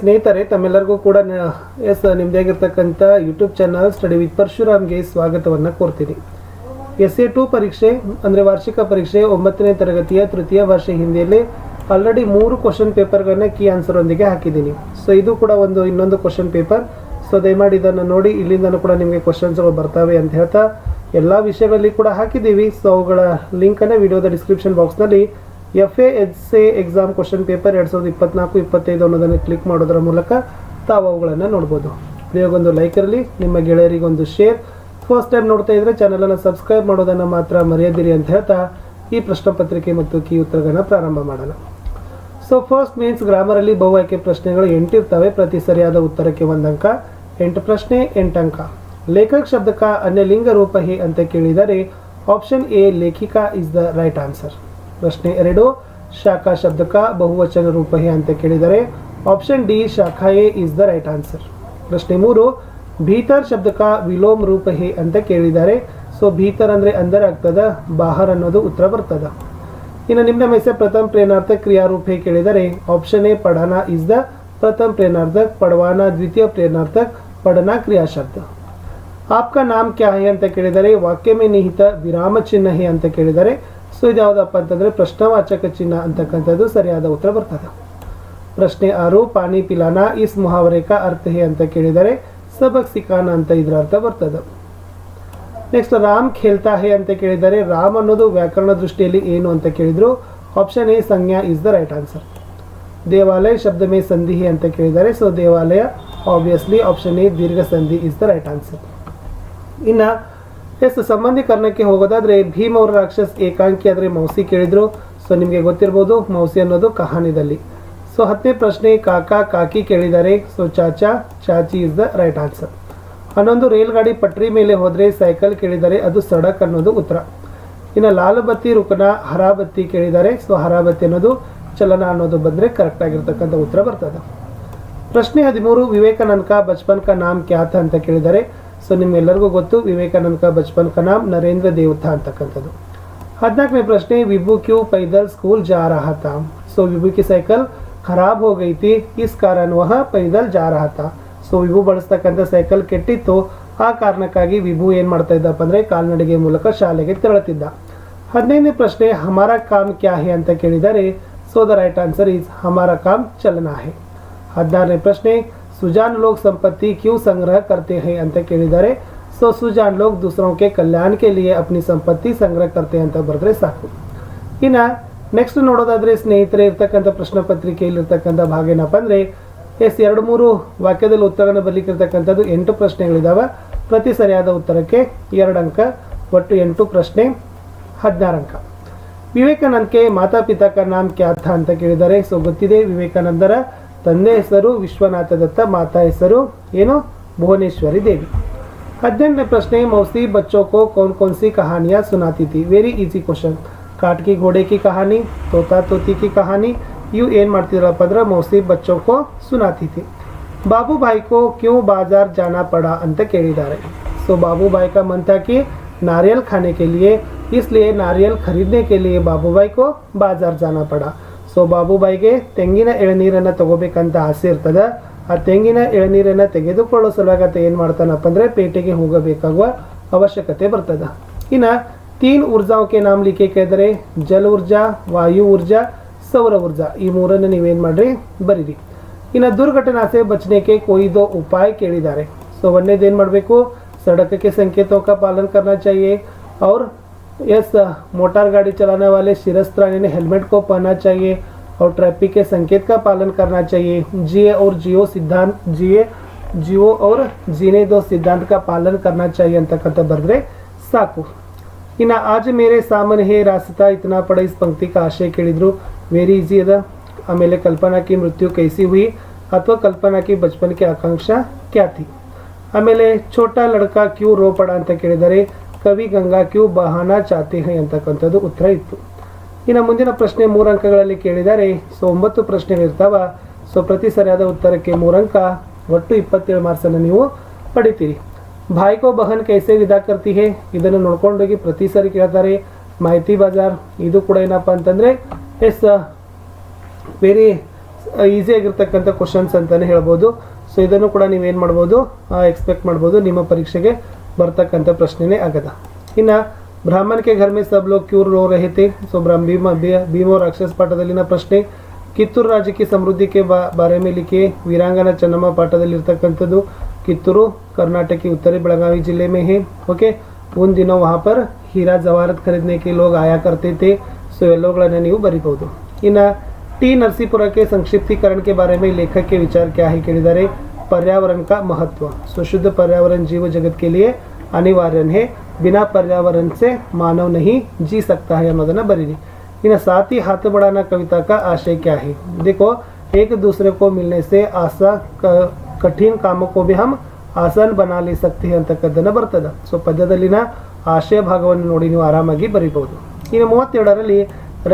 ಸ್ನೇಹಿತರೆ, ತಮ್ಮೆಲ್ಲರಿಗೂ ಕೂಡ ಎಸ್, ನಿಮ್ದಾಗಿರ್ತಕ್ಕಂಥ ಯೂಟ್ಯೂಬ್ ಚಾನಲ್ ಸ್ಟಡಿ ವಿತ್ ಪರಶುರಾಮ್ಗೆ ಸ್ವಾಗತವನ್ನು ಕೋರ್ತೀನಿ. ಎಸ್ ಎ ಟು ಪರೀಕ್ಷೆ, ಅಂದರೆ ವಾರ್ಷಿಕ ಪರೀಕ್ಷೆ, ಒಂಬತ್ತನೇ ತರಗತಿಯ ತೃತೀಯ ವರ್ಷ ಹಿಂದಿಯಲ್ಲಿ ಆಲ್ರೆಡಿ ಮೂರು ಕ್ವಶನ್ ಪೇಪರ್ಗಳನ್ನ ಕೀ ಆನ್ಸರೊಂದಿಗೆ ಹಾಕಿದ್ದೀನಿ. ಸೊ ಇದು ಕೂಡ ಒಂದು ಇನ್ನೊಂದು ಕ್ವಶನ್ ಪೇಪರ್ ಸೊ ದಯಮಾಡಿ ಇದನ್ನು ನೋಡಿ, ಇಲ್ಲಿಂದನೂ ಕೂಡ ನಿಮಗೆ ಕ್ವಶನ್ಸ್ಗಳು ಬರ್ತವೆ ಅಂತ ಹೇಳ್ತಾ, ಎಲ್ಲ ವಿಷಯಗಳಲ್ಲಿ ಕೂಡ ಹಾಕಿದ್ದೀವಿ. ಸೊ ಅವುಗಳ ಲಿಂಕನ್ನು ವಿಡಿಯೋದ ಡಿಸ್ಕ್ರಿಪ್ಷನ್ ಬಾಕ್ಸ್ನಲ್ಲಿ F A H A exam question paper ಎರಡು ಸಾವಿರದ ಇಪ್ಪತ್ನಾಲ್ಕು, ಇಪ್ಪತ್ತೈದು ಅನ್ನೋದನ್ನು ಕ್ಲಿಕ್ ಮಾಡೋದರ ಮೂಲಕ ತಾವು ಅವುಗಳನ್ನು ನೋಡ್ಬೋದು. ವಿಡಿಯೋಗೊಂದು ಲೈಕ್ ಇರಲಿ, ನಿಮ್ಮ ಗೆಳೆಯರಿಗೊಂದು ಶೇರ್ ಫಸ್ಟ್ ಟೈಮ್ ನೋಡ್ತಾ ಇದ್ರೆ ಚಾನಲನ್ನು ಸಬ್ಸ್ಕ್ರೈಬ್ ಮಾಡೋದನ್ನು ಮಾತ್ರ ಮರೆಯದಿರಿ ಅಂತ ಹೇಳ್ತಾ ಈ ಪ್ರಶ್ನೆ ಪತ್ರಿಕೆ ಮತ್ತು ಕೀ ಉತ್ತರಗಳನ್ನು ಪ್ರಾರಂಭ ಮಾಡೋಣ. ಸೊ ಫಸ್ಟ್ ಮೀನ್ಸ್ ಗ್ರಾಮರಲ್ಲಿ ಬಹು ಆಯ್ಕೆ ಪ್ರಶ್ನೆಗಳು ಎಂಟಿರ್ತವೆ ಪ್ರತಿ ಸರಿಯಾದ ಉತ್ತರಕ್ಕೆ ಒಂದು ಅಂಕ, ಎಂಟು ಪ್ರಶ್ನೆ, ಎಂಟು ಅಂಕ. ಲೇಖಕ ಶಬ್ದಕ ಅನ್ಯ ಲಿಂಗ ರೂಪ ಅಂತ ಕೇಳಿದರೆ ಆಪ್ಷನ್ ಎ ಲೇಖಿಕಾ ಇಸ್ ದ ರೈಟ್ ಆನ್ಸರ್ ಪ್ರಶ್ನೆ ಎರಡು, ಶಾಖಾ ಶಬ್ದಕ ಬಹುವಚನ ರೂಪ ಹೇ ಅಂತ ಕೇಳಿದರೆ ಆಪ್ಷನ್ ಡಿ ಶಾಖಾ ಎ ಇಸ್ ದ ರೈಟ್ ಆನ್ಸರ್ ಪ್ರಶ್ನೆ ಮೂರು, ಭೀತರ್ ಶಬ್ದಕ ವಿಲೋಮ ರೂಪ ಹೇ ಅಂತ ಕೇಳಿದ್ದಾರೆ ಸೊ ಭೀತರ್ ಅಂದರೆ ಅಂದರೆ ಆಗ್ತದ, ಬಾಹರ್ ಅನ್ನೋದು ಉತ್ತರ ಬರ್ತದ. ಇನ್ನು ನಿಮ್ಮ ಮೆಸೆ ಪ್ರಥಮ ಪ್ರೇನಾರ್ಥ ಕ್ರಿಯಾರೂಪೆ ಕೇಳಿದರೆ ಆಪ್ಷನ್ ಎ ಪಡನಾ ಇಸ್ ದ ಪ್ರಥಮ ಪ್ರೇನಾರ್ಥಕ ಪಡವಾನ, ದ್ವಿತೀಯ ಪ್ರೇನಾರ್ಥಕ ಪಡನಾ ಕ್ರಿಯಾಶಬ್ದ. ಆಪ್ಕಾ ನಾಮ್ ಕ್ಯಾ ಹೇ ಅಂತ ಕೇಳಿದರೆ, ವಾಕ್ಯ ಮೇ ನಿಹಿತ ವಿರಾಮ ಚಿಹ್ನ ಹೇ ಅಂತ ಕೇಳಿದರೆ, ಸೊ ಇದು ಯಾವುದಪ್ಪ ಅಂತಂದ್ರೆ ಪ್ರಶ್ನವಾಚಕ ಚಿಹ್ನ ಅಂತಕ್ಕಂಥದ್ದು ಸರಿಯಾದ ಉತ್ತರ ಬರ್ತದೆ. ಪ್ರಶ್ನೆ ಆರು ಪಾನಿ ಪಿಲಾನ ಇಸ್ ಮುಹಾವರೆ ಕಾ ಅರ್ಥ ಹೇ ಅಂತ ಕೇಳಿದರೆ, ಸಬಕ್ ಸಿಖಾನ ಅಂತ ಇದ್ರ ಅರ್ಥ ಬರ್ತದೆ. ನೆಕ್ಸ್ಟ್, ರಾಮ್ ಖೇಲ್ತಾ ಹೇ ಅಂತ ಕೇಳಿದರೆ, ರಾಮ್ ಅನ್ನೋದು ವ್ಯಾಕರಣ ದೃಷ್ಟಿಯಲ್ಲಿ ಏನು ಅಂತ ಕೇಳಿದ್ರು, ಆಪ್ಷನ್ ಎ, ಸಂಜ್ಞಾ ಇಸ್ ದ ರೈಟ್ ಆನ್ಸರ್. ದೇವಾಲಯ ಶಬ್ದ ಮೇ ಸಂಧಿ ಅಂತ ಕೇಳಿದರೆ, ಸೊ ದೇವಾಲಯ ಆಬ್ವಿಯಸ್ಲಿ ಆಪ್ಷನ್ ಎ, ದೀರ್ಘ ಸಂಧಿ ಇಸ್ ದ ರೈಟ್ ಆನ್ಸರ್. ಇನ್ನ, ಎಸ್ ಸಂಬಂಧೀಕರಣಕ್ಕೆ ಹೋಗೋದಾದ್ರೆ ಭೀಮ್ ಅವರ ರಾಕ್ಷಸ್ ಏಕಾಂಕಿ ಆದರೆ ಮೌಸಿ ಕೇಳಿದ್ರು. ಸೊ ನಿಮಗೆ ಗೊತ್ತಿರ್ಬೋದು ಮೌಸಿ ಅನ್ನೋದು ಕಹಾನಿದಲ್ಲಿ. ಸೊ ಹತ್ತನೇ ಪ್ರಶ್ನೆ, ಕಾಕಾ, ಕಾಕಿ ಕೇಳಿದ್ದಾರೆ. ಸೊ ಚಾಚಾ, ಚಾಚಿ ಇಸ್ ದ ರೈಟ್ ಆನ್ಸರ್ ಹನ್ನೊಂದು ರೈಲ್ಗಾಡಿ ಪಟ್ರಿ ಮೇಲೆ ಹೋದರೆ ಸೈಕಲ್ ಕೇಳಿದರೆ ಅದು ಸಡಕ್ ಅನ್ನೋದು ಉತ್ತರ. ಇನ್ನು ಲಾಲಬತ್ತಿ, ರುಕನ, ಹರಾಬತ್ತಿ ಕೇಳಿದ್ದಾರೆ. ಸೊ ಹರಾಬತ್ತಿ ಅನ್ನೋದು ಚಲನ ಅನ್ನೋದು ಬಂದರೆ ಕರೆಕ್ಟ್ ಆಗಿರ್ತಕ್ಕಂಥ ಉತ್ತರ ಬರ್ತದೆ. ಪ್ರಶ್ನೆ ಹದಿಮೂರು ವಿವೇಕಾನಂದ ಬಚ್ಪನ್ ಕಾ ನಾಮ್ ಕ್ಯಾ ಥಾ ಅಂತ ಕೇಳಿದ್ದಾರೆ. ಸೊ ನಿಮ್ಗೆಲ್ಲರಿಗೂ ಗೊತ್ತು, ವಿವೇಕಾನಂದ ಬಚ್ಪನ್ ಕನಾಮ್ ನರೇಂದ್ರ ದೇವತಾ ಅಂತಕ್ಕಂಥದ್ದು. ಹದಿನಾಲ್ಕನೇ ಪ್ರಶ್ನೆ, ವಿಭು ಕ್ಯೂ ಪೈದಲ್ ಸ್ಕೂಲ್ ಜಾ ರಹ ಸೊ ವಿಭು ಕಿ ಸೈಕಲ್ ಖರಾಬ್ ಹೋಗೈತಿ ಇಸ್ ಕಾರಣ ವಹ ಪೈದಲ್ ಜಾ ರಹ ಸೊ ವಿಭು ಬಳಸ್ತಕ್ಕಂಥ ಸೈಕಲ್ ಕೆಟ್ಟಿತ್ತು, ಆ ಕಾರಣಕ್ಕಾಗಿ ವಿಭು ಏನ್ ಮಾಡ್ತಾ ಇದ್ದಪ್ಪ ಅಂದ್ರೆ ಕಾಲ್ನಡಿಗೆ ಮೂಲಕ ಶಾಲೆಗೆ ತೆರಳುತ್ತಿದ್ದ. ಹದಿನೈದನೇ ಪ್ರಶ್ನೆ, ಹಮಾರ ಕಾಮ್ ಕ್ಯಾ ಹೇ ಅಂತ ಕೇಳಿದರೆ so the right answer is ಹಮಾರ ಕಾಮ್ ಚಲನಾ ಹೇ. ಹದಿನಾರನೇ ಪ್ರಶ್ನೆ ಸುಜಾನ್ ಲೋಗ್ ಸಂಪತ್ತಿ ಕ್ಯೂ ಸಂಗ್ರಹ करते हैं ಅಂತ ಕೇಳಿದ್ದಾರೆ ಸೊ ಸುಜಾನ್ ಲೋಗ್ दूसरों के कल्याण के लिए अपनी ಸಂಪತ್ತಿ ಸಂಗ್ರಹ करते ಅಂತ ಬರೆದ್ರೆ ಸಾಕು ಇನ್ನು ನೆಕ್ಸ್ಟ್ ನೋಡೋದಾದ್ರೆ ಸ್ನೇಹಿತರೆ ಇರ್ತಕ್ಕಂಥ ಪ್ರಶ್ನೆ ಪತ್ರಿಕೆಯಲ್ಲಿ ಇರ್ತಕ್ಕಂಥ ಭಾಗ ಏನಪ್ಪ ಅಂದರೆ ಎಸ್ ಎರಡು ಮೂರು ವಾಕ್ಯದಲ್ಲಿ ಉತ್ತರಗಳನ್ನು ಬರಲಿಕ್ಕಿರ್ತಕ್ಕಂಥದ್ದು ಎಂಟು ಪ್ರಶ್ನೆಗಳಿದಾವೆ ಪ್ರತಿ ಸರಿಯಾದ ಉತ್ತರಕ್ಕೆ ಎರಡು ಅಂಕ ಒಟ್ಟು ಎಂಟು ಪ್ರಶ್ನೆ ಹದಿನಾರು ಅಂಕ ವಿವೇಕಾನಂದಕ್ಕೆ ಮಾತಾ ಪಿತಾ ಕಾ ನಾಮ್ ಕ್ಯಾ ಥಾ ಅಂತ ಕೇಳಿದ್ದಾರೆ ಸೊ ಗೊತ್ತಿದೆ ವಿವೇಕಾನಂದರ ತಂದೆ ಹೆಸರು ವಿಶ್ವನಾಥ ದತ್ತ, ಮಾತಾ ಹೆಸರು ಏನು? ಭುವನೇಶ್ವರಿ ದೇವಿ. अध्ययन प्रश्न मौसी बच्चों को कौन कौन सी कहानियाँ सुनाती थी वेरी इजी क्वेश्चन काट के घोड़े की कहानी तोता तोती की कहानी यू एन मारतीरा पंद्रह मौसी बच्चों को सुनाती थी बाबू भाई को क्यों बाज़ार जाना पड़ा अंत केड़ीदार सो बाबू भाई का मन था कि नारियल खाने के लिए इसलिए नारियल खरीदने के लिए बाबू भाई को बाज़ार जाना पड़ा ಸೊ ಬಾಬುಬಾಯಿಗೆ ತೆಂಗಿನ ಎಳನೀರನ್ನು ತಗೋಬೇಕಂತ ಆಸೆ ಇರ್ತದೆ ಆ ತೆಂಗಿನ ಎಳನೀರನ್ನು ತೆಗೆದುಕೊಳ್ಳೋ ಸಲುವಾಗಿ ಆತ ಏನು ಮಾಡ್ತಾನಪ್ಪ ಅಂದರೆ ಪೇಟೆಗೆ ಹೋಗಬೇಕಾಗುವ ಅವಶ್ಯಕತೆ ಬರ್ತದೆ ಇನ್ನು ತೀನ್ ಊರ್ಜಾವ್ ಕೆ ನಾಮ್ ಲಿಖೆ ಕೇಳಿದರೆ ಜಲ ಊರ್ಜಾ ವಾಯು ಊರ್ಜಾ ಸೌರ ಊರ್ಜಾ ಈ ಮೂರನ್ನು ನೀವೇನು ಮಾಡ್ರಿ ಬರೀರಿ ಇನ್ನು ದುರ್ಘಟನಾ से बचने के कोई दो उपाय ಕೇಳಿದ್ದಾರೆ ಸೊ ಒಂದೇದು ಏನು ಮಾಡಬೇಕು सड़क के संकेतों का पालन करना चाहिए और यस मोटर गाड़ी चलाने वाले शिरस्त्राणी ने हेलमेट को पहनना चाहिए और ट्रैफिक के संकेत का पालन करना चाहिए जिए और जियो सिद्धांत जिए जियो और जीने दो सिद्धांत का पालन करना चाहिए ಅಂತಕ್ಕಂಥ ಬರೆದ್ರೆ ಸಾಕು ಇನ್ನು ಆಜ್ ಮೇರೆ ಸಾಮನ್ ಹೇ ರಾಸ್ತಾ ಇತನಾ ಪಡ ಇಸ್ ಪಂಕ್ತಿ ಕಾ ಆಶಯ ಕೇಳಿದ್ರು ವೆರಿ ಈಸಿ ಅದ ಆಮೇಲೆ ಕಲ್ಪನಾ ಕಿ ಮೃತ್ಯು ಕೈಸಿ ಹುಯಿ ಅಥವಾ ಕಲ್ಪನಾ ಕಿ ಬಚಪನ್ ಕಿ ಆಕಾಂಕ್ಷಾ ಕ್ಯಾ ಥಿ ಆಮೇಲೆ ಛೋಟಾ ಲಡ್ಕಾ ಕ್ಯೂ ರೋ ಪಡ ಅಂತ ಕೇಳಿದರೆ ಕವಿ ಗಂಗಾ ಕ್ಯೂ ಬಹಾನ ಚಾತಿ ಹೈ ಅಂತಕ್ಕಂಥದ್ದು ಉತ್ತರ ಇತ್ತು. ಇನ್ನು ಮುಂದಿನ ಪ್ರಶ್ನೆ ಮೂರು ಅಂಕಗಳಲ್ಲಿ ಕೇಳಿದರೆ, ಸೊ ಒಂಬತ್ತು ಪ್ರಶ್ನೆಗಳಿರ್ತಾವ ಸೊ ಪ್ರತಿ ಸರಿಯಾದ ಉತ್ತರಕ್ಕೆ ಮೂರಂಕ ಒಟ್ಟು ಇಪ್ಪತ್ತೇಳು ಮಾರ್ಕ್ಸನ್ನು ನೀವು ಪಡಿತೀರಿ. ಭಾಯ್ಕೋ ಬಹನ್ ಕೈಸೆ ವಿದಾ ಕರ್ತಿ ಹೇ? ಇದನ್ನು ನೋಡ್ಕೊಂಡೋಗಿ ಪ್ರತಿ ಸರಿ ಕೇಳ್ತಾರೆ ಮಾಹಿತಿ ಬಜಾರ್. ಇದು ಕೂಡ ಏನಪ್ಪ ಅಂತಂದರೆ, ಎಸ್, ವೆರಿ ಈಸಿ ಆಗಿರ್ತಕ್ಕಂಥ ಕ್ವಶನ್ಸ್ ಅಂತಲೇ ಹೇಳ್ಬೋದು. ಸೊ ಇದನ್ನು ಕೂಡ ನೀವೇನು ಮಾಡ್ಬೋದು ಎಕ್ಸ್ಪೆಕ್ಟ್ ಮಾಡ್ಬೋದು ನಿಮ್ಮ ಪರೀಕ್ಷೆಗೆ. बरतक प्रश्न ने आगद इना ब्राह्मण के घर में सब लोग क्यों रो रहे थे सो ब्रह्म भीम भीम और राक्षस पाठ दल प्रश्न कित्तूर राज्य की समृद्धि के बारे में लिखे वीरांगना चन्नम पाठद कित्तूर कर्नाटक के उत्तरी बेलगावी ज़िले में है ओके उन दिनों वहाँ पर हीरा जवाहरत खरीदने के लोग आया करते थे सो योगना नहीं बरीबू इना टी नरसीपुरा के संक्षिप्तीकरण के बारे में लेखक के विचार क्या है कहते पर्यावरण का महत्व सो शुद्ध पर्यावरण जीव जगत के लिए अनिवार्य है बिना पर्यावरण से मानव नहीं जी सकता है ಅನ್ನೋದನ್ನ ಬರೀರಿ ಇನ್ನು साथ ही हाथ बढ़ाना कविता का आशय क्या है देखो एक दूसरे को मिलने से आशा क- ಕಠಿಣ ಕಾಮೋ ಕೋ ಭಿ ಹಮ್ ಆಸನ್ ಬನಾ ಲೇ ಸಕ್ತಿ ಅಂತಕ್ಕದ್ದನ್ನು ಬರ್ತದೆ ಸೊ ಪದ್ಯದಲ್ಲಿನ ಆಶಯ ಭಾಗವನ್ನು ನೋಡಿ ನೀವು ಆರಾಮಾಗಿ ಬರೀಬಹುದು ಇನ್ನು ಮೂವತ್ತೆರಡರಲ್ಲಿ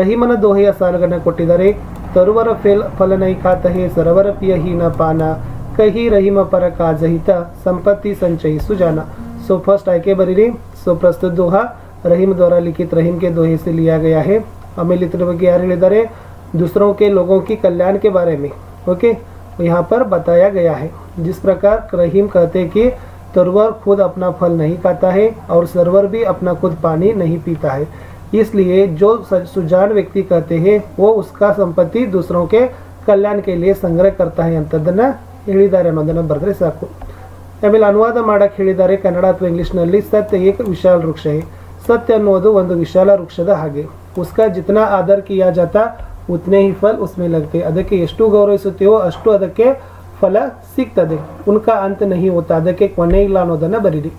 ರಹಿಮನ ದೋಹೆಯ ಸಾಲುಗಳನ್ನು ಕೊಟ್ಟಿದ್ದಾರೆ ತರುವರ ಫೇಲ್ ಫಲನೈ ಖಾತಹೆ ಸರವರ ಪಿಯ ಹೀನ ಪಾನ ಕಹಿ ರಹಿಮ ಪರ ಕಾಜಹಿತ ಸಂಪತ್ತಿ ಸಂಚಯಿಸು ಜಾನ ಸೊ ಫಸ್ಟ್ ಆಯ್ಕೆ ಬರೀರಿ ಸೊ ಪ್ರಸ್ತುತ ದೋಹ रहीम द्वारा लिखित रहीम के दोहे से लिया गया है ಆಮೇಲೆ ಇದ್ರ ಬಗ್ಗೆ ಯಾರು ಹೇಳಿದ್ದಾರೆ दूसरों के लोगों की कल्याण के बारे में ओके यहाँ पर बताया गया है जिस प्रकार रहीम कहते हैं कि तरवर खुद अपना फल नहीं खाता है और सरवर भी अपना खुद पानी नहीं पीता है इसलिए जो स- सुजान व्यक्ति कहते हैं वो उसका संपत्ति दूसरों के कल्याण के लिए संग्रह करता है ಅಂತದನ್ನ ಹೇಳಿದ್ದಾರೆ ಅನ್ನೋದನ್ನು ಬರೆದ್ರೆ ಸಾಕು. ಆಮೇಲೆ ಅನುವಾದ ಮಾಡಕ್ಕೆ ಹೇಳಿದ್ದಾರೆ ಕನ್ನಡ ಅಥವಾ ಇಂಗ್ಲೀಷ್ನಲ್ಲಿ ಸತ್ಯ ಏಕ ವಿಶಾಲ ವೃಕ್ಷ. ಸತ್ಯ ಅನ್ನೋದು ಒಂದು ವಿಶಾಲ ವೃಕ್ಷದ ಹಾಗೆ. ಉಸ್ಕ ಜಿತ್ನ ಆಧಾರ್ ಕಿಯಾ ಜಾತಾ, ಉತ್ನೇ ಹಿ ಫಲ್ ಉಸ್ಮೇ ಲಗ್ತೆ. ಅದಕ್ಕೆ ಎಷ್ಟು ಗೌರವಿಸುತ್ತೀವೋ ಅಷ್ಟು ಅದಕ್ಕೆ ಫಲ ಸಿಗ್ತದೆ. ಉನ್ಕ ಅಂತ ನಹಿ ಹೋತಾ ಅದಕ್ಕೆ ಕೊನೆ ಇಲ್ಲ ಅನ್ನೋದನ್ನು ಬರೀರಿ.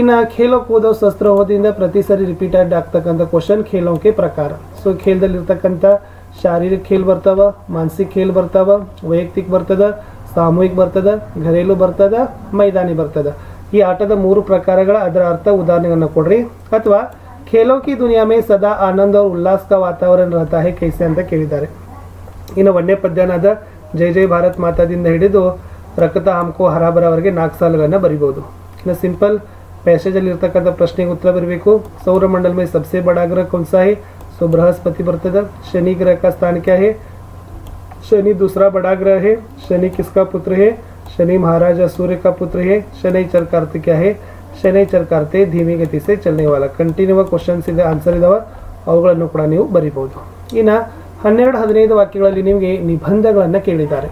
ಇನ್ನು ಖೇಲೋ ಕೂದೋ ಶಸ್ತ್ರಹೋದಿಂದ ಪ್ರತಿ ಸರಿ ರಿಪೀಟೆಡ್ ಆಗ್ತಕ್ಕಂಥ ಕ್ವಶನ್ ಖೇಲೋಕೆ ಪ್ರಕಾರ. ಸೊ ಖೇಲ್ದಲ್ಲಿರ್ತಕ್ಕಂಥ ಶಾರೀರಿಕ ಖೇಲ್ ಬರ್ತಾವ, ಮಾನಸಿಕ ಖೇಲ್ ಬರ್ತಾವ, ವೈಯಕ್ತಿಕ ಬರ್ತದ ಸಾಮೂಹಿಕ ಬರ್ತದ, ಘರೇಲು ಬರ್ತದ, ಮೈದಾನಿ ಬರ್ತದ. ಈ ಆಟದ ಮೂರು ಪ್ರಕಾರಗಳ ಅದರ ಅರ್ಥ ಉದಾಹರಣೆಗಳನ್ನ ಕೊಡ್ರಿ. ಅಥವಾ ಖೇಲೋ ಕಿ ದುನಿಯಾ ಮೇ ಸದಾ ಆನಂದ ಅವ್ರ ಉಲ್ಲಾಸ ವಾತಾವರಣ ರಹತಾ ಹೇ ಕೈಸೆ ಅಂತ ಕೇಳಿದ್ದಾರೆ. ಇನ್ನು ಒಂದೇ ಪದ್ಯನಾದ ಜೈ ಜೈ ಭಾರತ್ ಮಾತಾದಿಂದ ಹಿಡಿದು ರಕ್ತ ಹಮ್ಕೋ ಹರಾಬರವರೆಗೆ ನಾಲ್ಕು ಸಾಲುಗಳನ್ನು ಬರಿಬೋದು. ಇನ್ನು ಸಿಂಪಲ್ ಪ್ಯಾಸೇಜಲ್ಲಿ ಇರ್ತಕ್ಕಂಥ ಪ್ರಶ್ನೆಗೆ ಉತ್ತರ ಬರಬೇಕು. ಸೌರಮಂಡಲ ಮೇ ಸಬ್ಸೆ ಬಡಾಗ್ರಹ ಕೌನ್ಸಾ ಹೇ ಸೊ ಬೃಹಸ್ಪತಿ ಬರ್ತದೆ. ಶನಿ ಗ್ರಹ ಸ್ಥಾನಕ್ಕೆ ಹೇ? शनि दूसरा बड़ा ग्रह है शनि किसका पुत्र है शनि महाराजा सूर्य का पुत्र है शनिचर का अर्थ क्या है ಶನೈಚರ್ ಕಾರ್ತೆ ಧೀಮಿ ಗತಿ ಸೆ ಚಲನೆ ವಾಲ ಕಂಟಿನ್ಯೂ ಕ್ವಶನ್ಸ್ ಇದೆ ಆನ್ಸರ್ ಇದಾವೆ ಅವುಗಳನ್ನು ಕೂಡ ನೀವು ಬರಿಬಹುದು ಇನ್ನು ಹನ್ನೆರಡು ಹದಿನೈದು ವಾಕ್ಯಗಳಲ್ಲಿ ನಿಮಗೆ ನಿಬಂಧಗಳನ್ನು ಕೇಳಿದ್ದಾರೆ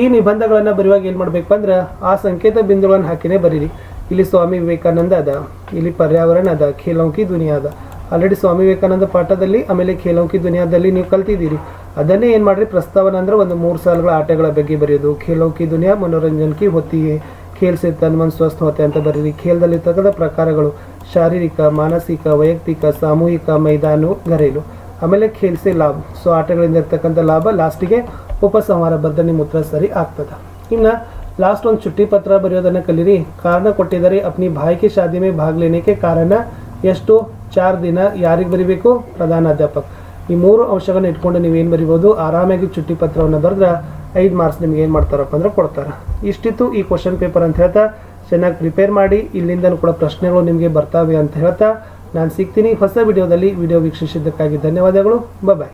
ಈ ನಿಬಂಧಗಳನ್ನು ಬರೆಯುವಾಗ ಏನು ಮಾಡಬೇಕು ಅಂದ್ರೆ ಆ ಸಂಕೇತ ಬಿಂದುಗಳನ್ನು ಹಾಕಿನೇ ಬರೀರಿ ಇಲ್ಲಿ ಸ್ವಾಮಿ ವಿವೇಕಾನಂದ ಅದ ಇಲ್ಲಿ ಪರ್ಯಾವರಣ ಅದ ಖೇಲೌಕಿ ದುನಿಯಾ ಅದ ಆಲ್ರೆಡಿ ಸ್ವಾಮಿ ವಿವೇಕಾನಂದ ಪಾಠದಲ್ಲಿ ಆಮೇಲೆ ಖೇಲೌಕಿ ದುನಿಯಾದಲ್ಲಿ ನೀವು ಕಲ್ತಿದ್ದೀರಿ. ಅದನ್ನೇ ಏನು ಮಾಡ್ರಿ? ಪ್ರಸ್ತಾವನೆ ಅಂದ್ರೆ ಒಂದು ಮೂರು ಸಾಲುಗಳ ಆಟಗಳ ಬಗ್ಗೆ ಬರೆಯೋದು. ಖೇಲೌಕಿ ದುನಿಯಾ ಮನೋರಂಜನ್ಕಿ ಹೊತ್ತಿಗೆ ಖೇಲ್ ತನ್ನ ತನ್ ಮನ್ ಸ್ವಸ್ಥ ಅಂತ ಬರೀರಿ. ತಗದ ಪ್ರಕಾರಗಳು ಶಾರೀರಿಕ, ಮಾನಸಿಕ, ವೈಯಕ್ತಿಕ, ಸಾಮೂಹಿಕ ಮೈದಾನು ಘರೇಲು. ಆಮೇಲೆ ಖೇಲ್ಸೆ ಲಾಭ. ಸೊ ಆಟಗಳಿಂದ ಇರ್ತಕ್ಕಂಥ ಲಾಭ ಲಾಸ್ಟಿಗೆ ಉಪಸಂಹಾರ ಬರೆದ ನಿಮ್ಮ ಉತ್ತರ ಸರಿ ಆಗ್ತದೆ. ಇನ್ನು ಲಾಸ್ಟ್ ಒಂದು ಚುಟ್ಟಿ ಪತ್ರ ಬರೆಯೋದನ್ನು ಕಲೀರಿ. ಕಾರಣ ಕೊಟ್ಟಿದ್ದಾರೆ ಅಪ್ನಿ ಭಾಯ್ ಶಾದಿ ಮೇ ಭಾಗ ಲೇನೆ ಕಾರಣ ಎಷ್ಟು ಚಾರ್ ದಿನ ಯಾರಿಗೆ ಬರಿಬೇಕು? ಪ್ರಧಾನ ಅಧ್ಯಾಪಕ. ಈ ಮೂರು ಅಂಶಗಳನ್ನ ಇಟ್ಕೊಂಡು ನೀವೇನು ಬರಿಬೋದು? ಆರಾಮಾಗಿ ಚುಟ್ಟಿ ಪತ್ರವನ್ನು ಬರೆದ್ರೆ ಐದು ಮಾರ್ಕ್ಸ್ ನಿಮ್ಗೆ ಏನು ಮಾಡ್ತಾರಪ್ಪ ಅಂದ್ರೆ ಕೊಡ್ತಾರೆ. ಇಷ್ಟಿತ್ತು ಈ ಕ್ವಶನ್ ಪೇಪರ್ ಅಂತ ಹೇಳ್ತಾ, ಚೆನ್ನಾಗಿ ಪ್ರಿಪೇರ್ ಮಾಡಿ ಇಲ್ಲಿಂದ ಕೂಡ ಪ್ರಶ್ನೆಗಳು ನಿಮಗೆ ಬರ್ತಾವೆ ಅಂತ ಹೇಳ್ತಾ, ನಾನು ಸಿಗ್ತೀನಿ ಹೊಸ ವಿಡಿಯೋದಲ್ಲಿ ವಿಡಿಯೋ ವೀಕ್ಷಿಸಿದ್ದಕ್ಕಾಗಿ ಧನ್ಯವಾದಗಳು. ಬಾಯ್